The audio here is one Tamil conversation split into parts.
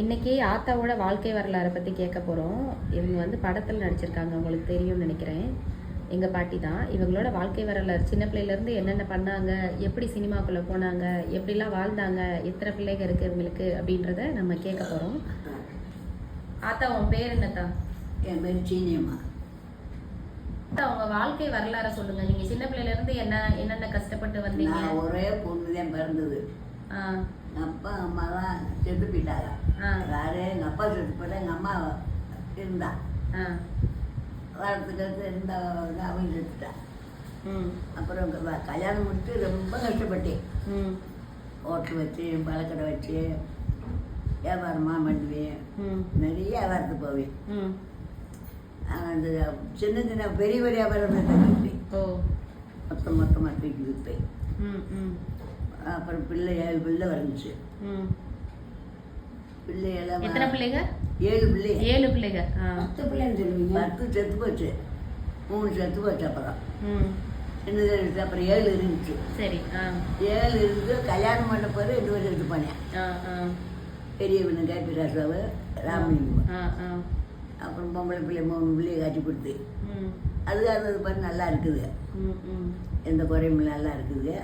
இன்னைக்கு ஆத்தாவோட வாழ்க்கை வரலாறை பற்றி கேட்க போகிறோம் இவங்க வந்து படத்தில் நடிச்சிருக்காங்க உங்களுக்கு தெரியும்னு நினைக்கிறேன். எங்கள் பாட்டி தான். இவங்களோட வாழ்க்கை வரலாறு சின்ன பிள்ளையிலேருந்து என்னென்ன பண்ணாங்க எப்படி சினிமாக்குள்ளே போனாங்க எப்படிலாம் வாழ்ந்தாங்க எத்தனை பிள்ளைங்க இருக்குது இவங்களுக்கு அப்படின்றத நம்ம கேட்க போகிறோம் ஆத்தா உன் பேர் என்னத்தா? என் பேர் சீனியம்மா உங்க வாழ்க்கை வரலாறை சொல்லுங்க. நீங்க சின்ன பிள்ளையில இருந்து என்ன என்னென்ன கஷ்டப்பட்டு வந்தீங்க? ஒரே பொண்ணு தான் பிறந்தது அப்பா அம்மா தான் செத்து போயிட்டாங்க. யாரு? எங்கள் அப்பா செத்து போயிட்டா எங்கள் அம்மா இருந்தா. ஆ, வரத்துக்கு இருந்த அவங்க செத்துட்டா ம், அப்புறம் கல்யாணம் முடிச்சு ரொம்ப கஷ்டப்பட்டேன். ம், ஹோட்டல் வச்சு பழக்கடை வச்சு வியாபாரமாக பண்ணுவேன். ம், நிறைய வியாபாரத்துக்கு போவேன். ம். அந்த சின்ன சின்ன பெரிய பெரிய வியாபாரம் தூக்கி ஓ. மொத்தம் மொத்தமாக தூக்கி விற்பேன் ம், ம், அப்புறம் பிள்ளை ஏழு பிள்ளை வந்துச்சு பிள்ளையெல்லாம் எத்தனை பிள்ளைங்க? ஏழு பிள்ளை. ஏழு பிள்ளைங்க. பத்து பிள்ளைன்னு சொல்லுவீங்க. பத்து செத்து போச்சு. மூணு செத்து போச்சு அப்புறம். ரெண்டு இருந்துச்சு அப்புறம் ஏழு இருந்துச்சு. சரி ஏழு இருந்து கல்யாணம் பண்ண போது ரெண்டு பேரும் எடுத்து ஆ பெரியவனு கேபி ராசாவு ராமலிங்கம் அப்புறம் பொம்பளை பிள்ளை மூணு பிள்ளையை காட்டி கொடுத்து. அது அது பண்ணி நல்லா இருக்குது. எந்த குறையும் நல்லா இருக்குது.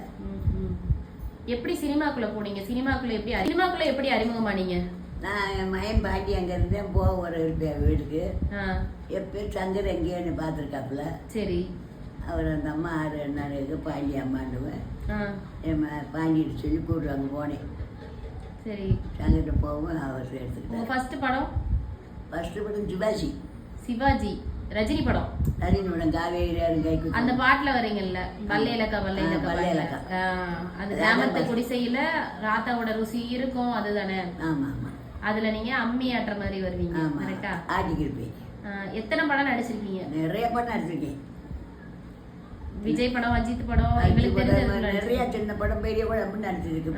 எப்படி சினிமாக்குள்ள போனீங்க? சினிமாக்குள்ள எப்படி சினிமாக்குள்ள எப்படி அறிமுகமானீங்க? நான் என் மயன் பாட்டி அங்கே இருந்தேன் போக இருப்பேன் வீட்டுக்கு. ஆ. எப்பயும் சங்கர் எங்கேயோன்னு பார்த்துருக்காப்புல. சரி. அவர் அந்த அம்மா ஆறு என்ன இருக்கு பாண்டி அம்மாண்டுவேன் என் பாண்டிட்டு சொல்லி கூப்பிடுவாங்க போனேன். சரி. சங்கிட்ட போகவும் அவர் உங்க எடுத்துக்கிட்டார் ஃபர்ஸ்ட் படம்? ஃபஸ்ட்டு படம் சிவாஜி. சிவாஜி. ரஜினி படம்? நளினுடன் காவேரி கை அந்த பாட்டுல வரீங்கல்ல? பாட்டுல. இலக்கா. ஆ, அது கிராமத்து. குடிசையில ராத்தாவோட ருசி இருக்கும் அதுதானே? ஆமாம் ஆமாம் அதுல நீங்க அம்மி ஆட்டுற மாதிரி வருவீங்க கரெக்டா ஆட்டிக்கிருப்பேன் எத்தனை படம் நடிச்சிருக்கீங்க? நிறைய படம் நடிச்சிருக்கேன். விஜய் படம் அஜித் படம் நிறைய. சின்ன படம் பெரிய படம் அப்படி நடிச்சிருக்கு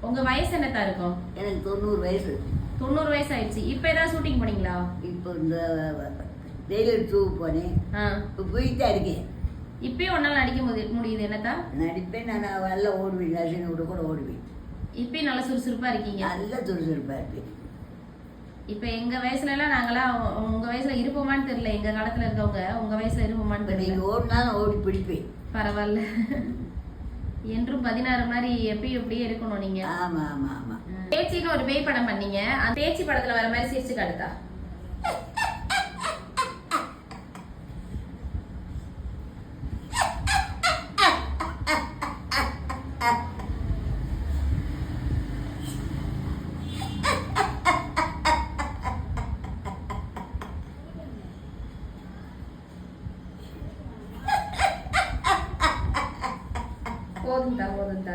உங்க வயசு என்னத்தா இருக்கும்? எனக்கு தொண்ணூறு வயசு. தொண்ணூறு வயசு ஆயிடுச்சு. இப்ப ஏதாவது ஷூட்டிங் போனீங்களா? இப்போ இந்த டெய்லர் டூ போனேன். இப்போ போயிட்டா இருக்கேன். இப்பயும் ஒன்னால நடிக்க முடி- முடியுது என்னத்தா? நடிப்பேன் நான் நல்லா ஓடுவேன் கூட கூட ஓடுவேன். இப்பயும் நல்லா சுறுசுறுப்பா இருக்கீங்க. நல்ல துருசுருப்பாக இருப்பேன் இப்ப எங்க வயசுல எல்லாம் நாங்கெல்லாம் உ- உங்க வயசுல இருப்போமான்னு தெரியல. எங்க காலத்துல இருக்கவங்க உங்க வயசுல இருப்போமான்னு தெரியல. ஓடினாலும் ஓடி பிடிப்பேன். பரவாயில்ல என்றும் பதினாறு மாதிரி எப்பயும் எப்படியே இருக்கணும் நீங்க. ஆமாம் ஆமாம் ஆமாம் பேச்சின்னு ஒரு பேய் படம் பண்ணீங்க. அந்த பேச்சு படத்துல வர மாதிரி சிரிச்சு காட்டுதா?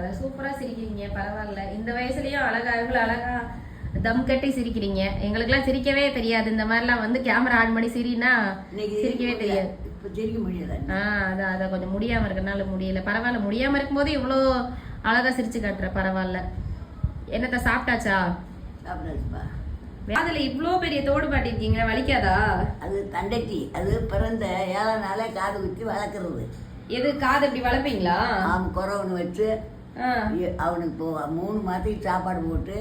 தான் போதும் தான் சூப்பரா சிரிக்கிறீங்க பரவாயில்ல. இந்த வயசுலயும் அழகா இவ்வளவு அழகா தம் கட்டி சிரிக்கிறீங்க. எங்களுக்கெல்லாம் சிரிக்கவே தெரியாது. இந்த மாதிரிலாம் வந்து கேமரா ஆன் பண்ணி சிரினா சிரிக்கவே தெரியாது. சிரிக்க முடியல. ஆ அதான் அதான் கொஞ்சம் முடியாம இருக்கனால முடியல. பரவாயில்ல முடியாம இருக்கும்போது இவ்வளோ அழகா சிரிச்சு காட்டுற பரவாயில்ல. என்னத்த சாப்பிட்டாச்சா? சாப்பிடாச்சுப்பா அதுல இவ்ளோ பெரிய தோடு பாட்டிருக்கீங்க வலிக்காதா? அது தண்டட்டி அது பிறந்த ஏழாம் நாளே காது குத்தி வளர்க்குறது. எது காது இப்படி வளர்ப்பீங்களா? அவன் குறவனு வச்சு அவனுக்கு போ மூணு மாதத்துக்கு சாப்பாடு போட்டு.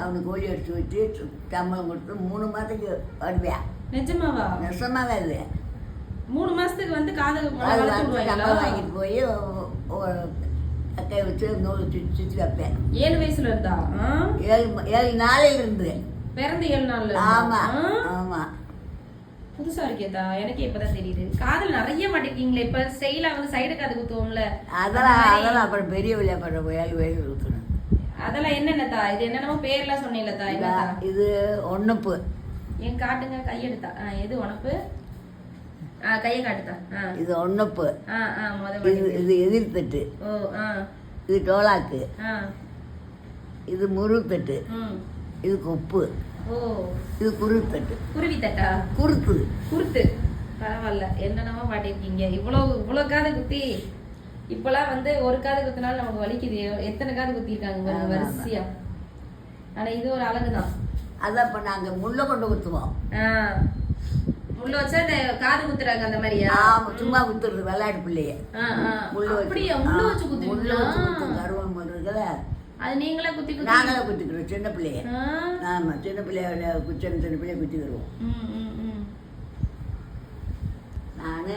அவனுக்கு கோழி அடிச்சு வச்சு சம்பளம் கொடுத்து மூணு மாதத்துக்கு வருவேன். நிஜமாவா? நெசமாவே அது மூணு மாசத்துக்கு வந்து காது அது வளர்த்து வந்து விடுவாங்களா? சம்பளம் வாங்கிட்டு போய் ஒரு அக்கை வச்சு நூல் சுற்றி சுற்றி வைப்பேன். ஏழு வயசுல இருந்தா? ஏழு ஏழு நாளையில இருந்து பிறந்த ஏழு நாள்ல ஆமா? ஆமா. புதுசா இருக்கேதா எனக்கே இப்பதான் தெரியுது. காதல் நிறைய மாட்டிருக்கீங்களே இப்ப ஸ்டைலா வந்து சைடு காது குத்துவோம்ல அதெல்லாம் அதெல்லாம் அப்புறம் பெரிய விளையாடுற ஏழு வயசு ஊற்றணும் அதெல்லாம் என்னென்னதா இது என்னென்னமோ பேர்லாம் சொன்னீங்களா என்னதா இது ஒன்றுப்பு என் காட்டுங்க கையெடுத்தா எது உனப்பு ஆ கையை காட்டுதா ஆ. இது ஒன்றுப்பு ஆ ஆ முத இது. இது எதிர்த்தட்டு ஓ ஆ. இது டோலாக்கு. ஆ. இது முருத்தட்டு ம். இது கொப்பு. ஓ. இது குருவி தட்டா குருத்து குருத்து பரவாயில்ல. என்னென்னமோ பாட்டிருக்கீங்க இவ்வளோ இவ்வளோ காது குத்தி. இப்போலாம் வந்து ஒரு காது குத்தினாலும் நமக்கு வலிக்குது. எத்தனை காது குத்திருக்காங்க. வரிசையா. ஆனா இது ஒரு அழகு தான் அதான் இப்போ நாங்கள் முள்ளை கொண்டு குத்துவோம். முள்ள வச்சா இந்த காது குத்துறாங்க அந்த மாதிரியா? சும்மா குத்துறது விளையாட்டு பிள்ளைய. ஆ, ஆ. முள்ளு வச்சு. அப்படியா? முள்ள ஆ, வச்சு முள்ளு வச்சு குத்துவீங்களா? கருவம் பண்ணுறதுல அது நீங்களே குத்தி நாங்களே குத்திக்கிறோம் சின்ன பிள்ளைய. ஆ. ஆமாம் சின்ன பிள்ளைய சின்ன சின்ன பிள்ளைய குத்திக்கிடுவோம். நான்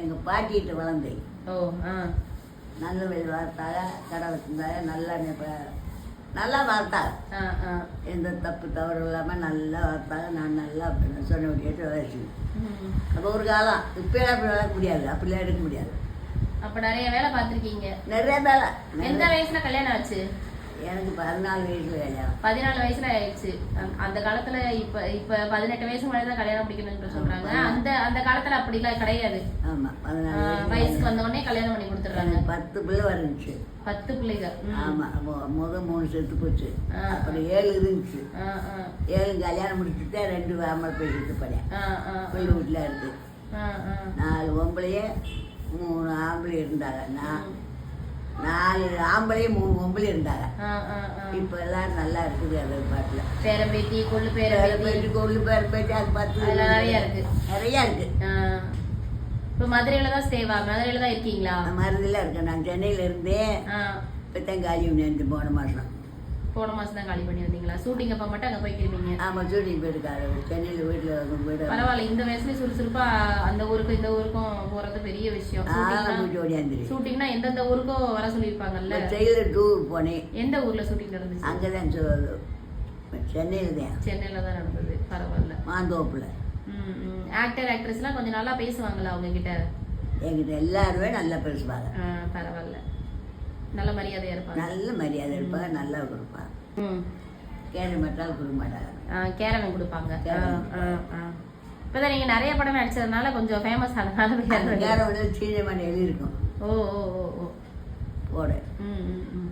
எங்கள் பாட்டிகிட்ட வளர்ந்தேன். ஓ ஆ. நல்ல வழி வளர்த்தாங்க கடை வச்சிருந்தாங்க நல்லா நல்லா வளர்த்தாங்க. எந்த தப்பு தவறு இல்லாமல் நல்லா வளர்த்தாங்க. நான் நல்லா சொன்ன கேட்டு வளர்ச்சி. அப்போ ஒரு காலம் இப்போ அப்படி வளர்க்க முடியாது அப்படிலாம் எடுக்க முடியாது. அப்ப நிறைய வேலை பார்த்திருக்கீங்க. நிறைய வேலை. எந்த வயசுல கல்யாணம் ஆச்சு? எனக்கு பதினாலு வயசுல கல்யாணம். பதினாலு வயசுல ஆயிடுச்சு. அந்த- காலத்துல இப்ப இப்ப பதினெட்டு வயசு மேலே தான் கல்யாணம் முடிக்கணும்னு சொல்றாங்க. அந்த அந்த காலத்துல அப்படிலாம் கிடையாது. ஆமாம் ஆ, பதினாலு வயசுக்கு வந்த உடனே கல்யாணம் பண்ணி கொடுத்துட்றாங்க. எனக்கு பத்து பிள்ளை வந்துச்சு. பத்து பிள்ளைங்க ம். ஆமாம் முதல் மூணு செத்து போச்சு. அப்புறம் ஏழு இருந்துச்சு. ஏழு கல்யாணம் முடிச்சுட்டு ரெண்டு ஆம்பளை பேசிட்டு போனேன் ஆ, ஆ, பிள்ளை வீட்டில் ஆ. நாலு பொம்பளையே மூணு ஆம்பளை இருந்தாங்க. நான். நாலு ஆம்பளையும் மூணு பொம்பளை இருந்தாங்க. இப்போ எல்லாரும் நல்லா இருக்குது அது பாட்டில். பேரம்பேத்தி கொள்ளு பேர பேரம்பேத்தி. கொள்ளு பேர பேச்சு அது பார்த்து நிறைய இருக்கு. நிறையா இருக்கு. இப்ப மதுரையில தான் ஸ்டேவா மதுரையில தான் இருக்கீங்களா? மருந்துலாம் இருக்கேன். நான் சென்னையில் இருந்தேன். இப்போ தான் காலி நேர்ந்து போன மாதம் போன மாசம் தான் காலி பண்ணி வந்தீங்களா ஷூட்டிங் அப்ப மட்டும் அங்க போய்க்கிருவீங்க ஆமாம் ஷூட்டிங் போயிருக்காரு. சென்னையில் வீட்டில் வீடு. பரவாயில்ல இந்த வயசுலயும் சுறுசுறுப்பா அந்த ஊருக்கும் இந்த ஊருக்கும் போறது பெரிய விஷயம். ஷூட்டிங்னா எந்தெந்த ஊருக்கும் வர சொல்லியிருப்பாங்கல்ல? செயலில் டூர் போனேன். எந்த ஊர்ல ஷூட்டிங் நடந்துச்சு? அங்கே தான் சென்னையில் தான். சென்னையில தான் நடந்தது. பரவாயில்ல. மாந்தோப்பில். ஆக்டர் ஆக்ட்ரஸ்லாம் கொஞ்சம் நல்லா பேசுவாங்களா அவங்க கிட்ட என்கிட்ட எல்லாருமே நல்லா பேசுவாங்க. ஆ, பரவாயில்ல. நல்ல மரியாதையா இருப்பாங்க. நல்ல மரியாதை இருப்பாங்க நல்லா கொடுப்பாங்க ம். கேள்வி மட்டால் கொடுக்க மாட்டாங்க கேரளம் கொடுப்பாங்க. ஆ, கேரளம். ஆ, ஆ. இப்பதான் நீங்க நிறைய படம் நடிச்சதுனால கொஞ்சம் ஃபேமஸ் ஆனதுனால கேரளம் சீனமான எழுதியிருக்கும். ஓ ஓ ஓ ஓ. போட. ம், ம்.